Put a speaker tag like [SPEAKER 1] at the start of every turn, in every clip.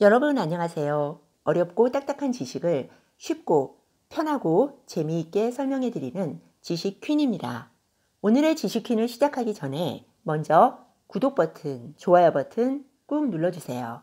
[SPEAKER 1] 여러분 안녕하세요. 어렵고 딱딱한 지식을 쉽고 편하고 재미있게 설명해 드리는 지식 퀸입니다. 오늘의 지식 퀸을 시작하기 전에 먼저 구독 버튼, 좋아요 버튼 꾹 눌러주세요.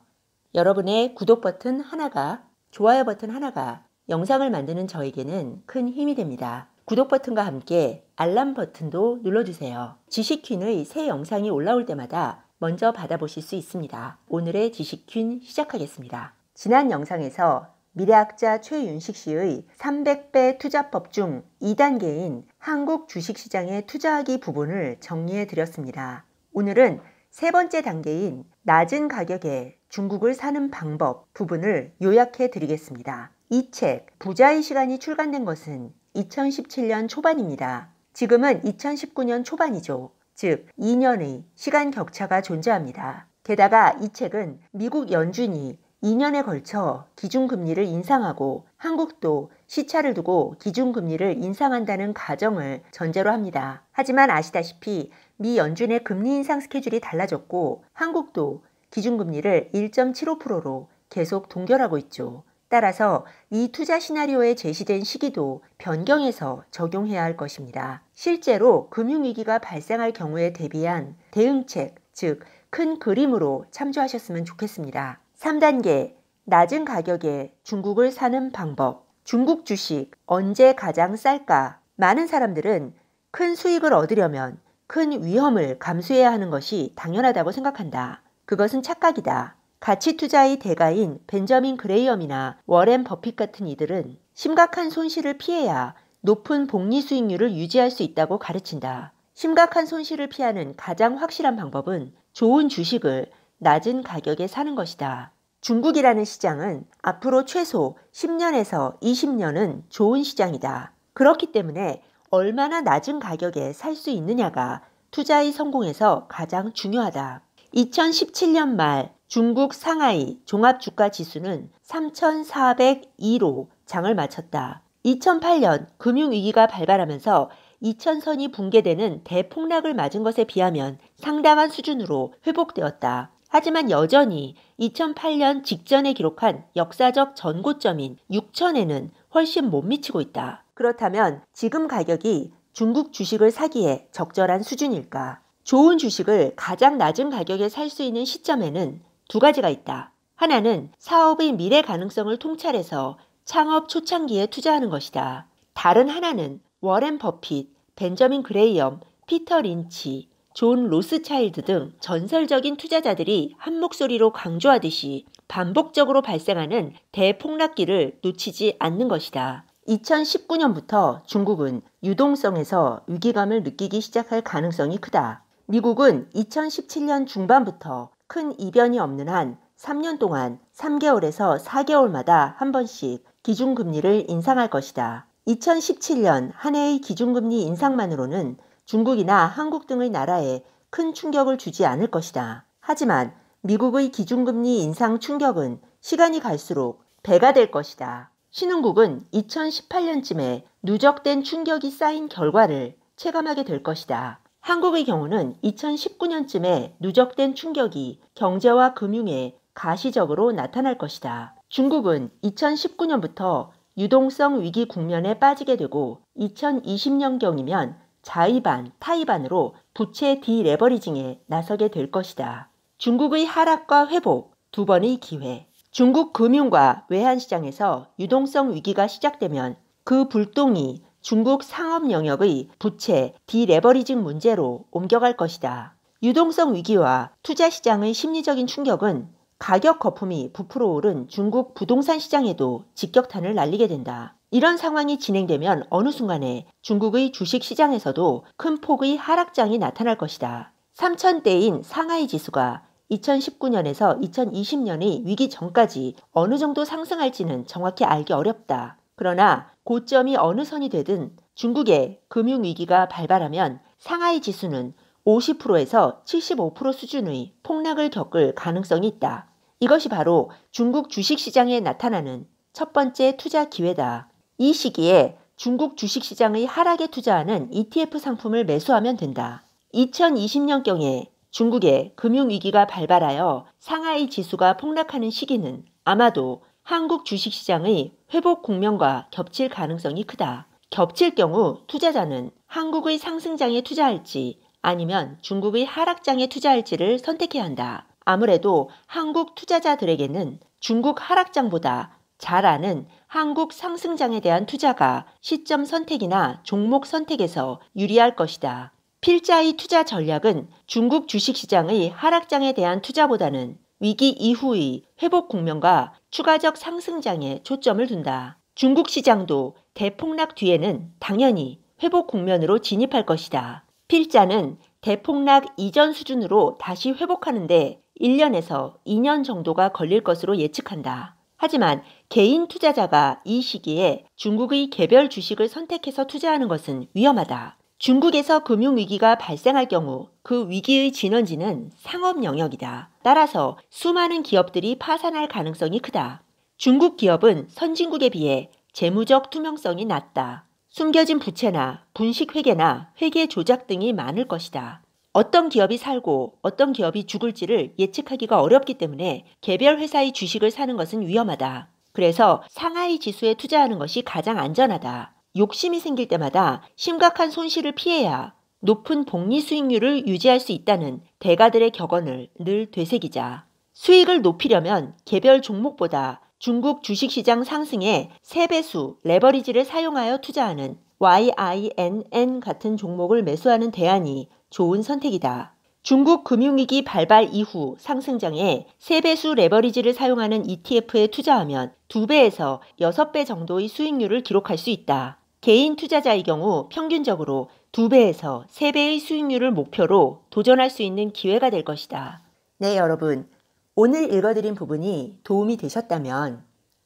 [SPEAKER 1] 여러분의 구독 버튼 하나가, 좋아요 버튼 하나가 영상을 만드는 저에게는 큰 힘이 됩니다. 구독 버튼과 함께 알람 버튼도 눌러주세요. 지식 퀸의 새 영상이 올라올 때마다 먼저 받아보실 수 있습니다. 오늘의 지식퀸 시작하겠습니다. 지난 영상에서 미래학자 최윤식 씨의 300배 투자법 중 2단계인 한국 주식시장에 투자하기 부분을 정리해 드렸습니다. 오늘은 세 번째 단계인 낮은 가격에 중국을 사는 방법 부분을 요약해 드리겠습니다. 이 책 부자의 시간이 출간된 것은 2017년 초반입니다. 지금은 2019년 초반이죠. 즉 2년의 시간 격차가 존재합니다. 게다가 이 책은 미국 연준이 2년에 걸쳐 기준금리를 인상하고 한국도 시차를 두고 기준금리를 인상한다는 가정을 전제로 합니다. 하지만 아시다시피 미 연준의 금리 인상 스케줄이 달라졌고 한국도 기준금리를 1.75%로 계속 동결하고 있죠. 따라서 이 투자 시나리오에 제시된 시기도 변경해서 적용해야 할 것입니다. 실제로 금융위기가 발생할 경우에 대비한 대응책, 즉, 큰 그림으로 참조하셨으면 좋겠습니다. 3단계, 낮은 가격에 중국을 사는 방법. 중국 주식 언제 가장 쌀까? 많은 사람들은 큰 수익을 얻으려면 큰 위험을 감수해야 하는 것이 당연하다고 생각한다. 그것은 착각이다. 가치 투자의 대가인 벤저민 그레이엄이나 워렌 버핏 같은 이들은 심각한 손실을 피해야 높은 복리 수익률을 유지할 수 있다고 가르친다. 심각한 손실을 피하는 가장 확실한 방법은 좋은 주식을 낮은 가격에 사는 것이다. 중국이라는 시장은 앞으로 최소 10년에서 20년은 좋은 시장이다. 그렇기 때문에 얼마나 낮은 가격에 살 수 있느냐가 투자의 성공에서 가장 중요하다. 2017년 말 중국 상하이 종합주가 지수는 3,402로 장을 마쳤다. 2008년 금융위기가 발발하면서 2000선이 붕괴되는 대폭락을 맞은 것에 비하면 상당한 수준으로 회복되었다. 하지만 여전히 2008년 직전에 기록한 역사적 전고점인 6천에는 훨씬 못 미치고 있다. 그렇다면 지금 가격이 중국 주식을 사기에 적절한 수준일까? 좋은 주식을 가장 낮은 가격에 살 수 있는 시점에는 두 가지가 있다. 하나는 사업의 미래 가능성을 통찰해서 창업 초창기에 투자하는 것이다. 다른 하나는 워렌 버핏, 벤저민 그레이엄, 피터 린치, 존 로스차일드 등 전설적인 투자자들이 한 목소리로 강조하듯이 반복적으로 발생하는 대폭락기를 놓치지 않는 것이다. 2019년부터 중국은 유동성에서 위기감을 느끼기 시작할 가능성이 크다. 미국은 2017년 중반부터 큰 이변이 없는 한 3년 동안 3개월에서 4개월마다 한 번씩 기준금리를 인상할 것이다. 2017년 한 해의 기준금리 인상만으로는 중국이나 한국 등의 나라에 큰 충격을 주지 않을 것이다. 하지만 미국의 기준금리 인상 충격은 시간이 갈수록 배가 될 것이다. 신흥국은 2018년쯤에 누적된 충격이 쌓인 결과를 체감하게 될 것이다. 한국의 경우는 2019년쯤에 누적된 충격이 경제와 금융에 가시적으로 나타날 것이다. 중국은 2019년부터 유동성 위기 국면에 빠지게 되고 2020년경이면 자의반, 타의반으로 부채 디레버리징에 나서게 될 것이다. 중국의 하락과 회복, 두 번의 기회. 중국 금융과 외환시장에서 유동성 위기가 시작되면 그 불똥이 중국 상업 영역의 부채 디레버리징 문제로 옮겨갈 것이다. 유동성 위기와 투자 시장의 심리적인 충격은 가격 거품이 부풀어 오른 중국 부동산 시장에도 직격탄을 날리게 된다. 이런 상황이 진행되면 어느 순간에 중국의 주식 시장에서도 큰 폭의 하락장이 나타날 것이다. 3천대인 상하이 지수가 2019년에서 2020년의 위기 전까지 어느 정도 상승할지는 정확히 알기 어렵다. 그러나 고점이 어느 선이 되든 중국의 금융위기가 발발하면 상하이 지수는 50%에서 75% 수준의 폭락을 겪을 가능성이 있다. 이것이 바로 중국 주식시장에 나타나는 첫 번째 투자 기회다. 이 시기에 중국 주식시장의 하락에 투자하는 ETF 상품을 매수하면 된다. 2020년경에 중국의 금융위기가 발발하여 상하이 지수가 폭락하는 시기는 아마도 한국 주식시장의 회복 국면과 겹칠 가능성이 크다. 겹칠 경우 투자자는 한국의 상승장에 투자할지 아니면 중국의 하락장에 투자할지를 선택해야 한다. 아무래도 한국 투자자들에게는 중국 하락장보다 잘 아는 한국 상승장에 대한 투자가 시점 선택이나 종목 선택에서 유리할 것이다. 필자의 투자 전략은 중국 주식시장의 하락장에 대한 투자보다는 위기 이후의 회복 국면과 추가적 상승장에 초점을 둔다. 중국 시장도 대폭락 뒤에는 당연히 회복 국면으로 진입할 것이다. 필자는 대폭락 이전 수준으로 다시 회복하는데 1년에서 2년 정도가 걸릴 것으로 예측한다. 하지만 개인 투자자가 이 시기에 중국의 개별 주식을 선택해서 투자하는 것은 위험하다. 중국에서 금융위기가 발생할 경우 그 위기의 진원지는 상업 영역이다. 따라서 수많은 기업들이 파산할 가능성이 크다. 중국 기업은 선진국에 비해 재무적 투명성이 낮다. 숨겨진 부채나 분식회계나 회계 조작 등이 많을 것이다. 어떤 기업이 살고 어떤 기업이 죽을지를 예측하기가 어렵기 때문에 개별 회사의 주식을 사는 것은 위험하다. 그래서 상하이 지수에 투자하는 것이 가장 안전하다. 욕심이 생길 때마다 심각한 손실을 피해야 높은 복리 수익률을 유지할 수 있다는 대가들의 격언을 늘 되새기자. 수익을 높이려면 개별 종목보다 중국 주식시장 상승에 3배수 레버리지를 사용하여 투자하는 YINN 같은 종목을 매수하는 대안이 좋은 선택이다. 중국 금융위기 발발 이후 상승장에 3배수 레버리지를 사용하는 ETF에 투자하면 2배에서 6배 정도의 수익률을 기록할 수 있다. 개인 투자자의 경우 평균적으로 2배에서 3배의 수익률을 목표로 도전할 수 있는 기회가 될 것이다. 네, 여러분. 오늘 읽어드린 부분이 도움이 되셨다면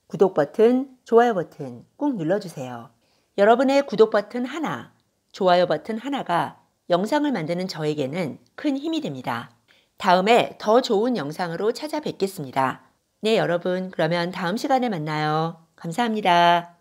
[SPEAKER 1] 구독 버튼, 좋아요 버튼 꾹 눌러주세요. 여러분의 구독 버튼 하나, 좋아요 버튼 하나가 영상을 만드는 저에게는 큰 힘이 됩니다. 다음에 더 좋은 영상으로 찾아뵙겠습니다. 네, 여러분. 그러면 다음 시간에 만나요. 감사합니다.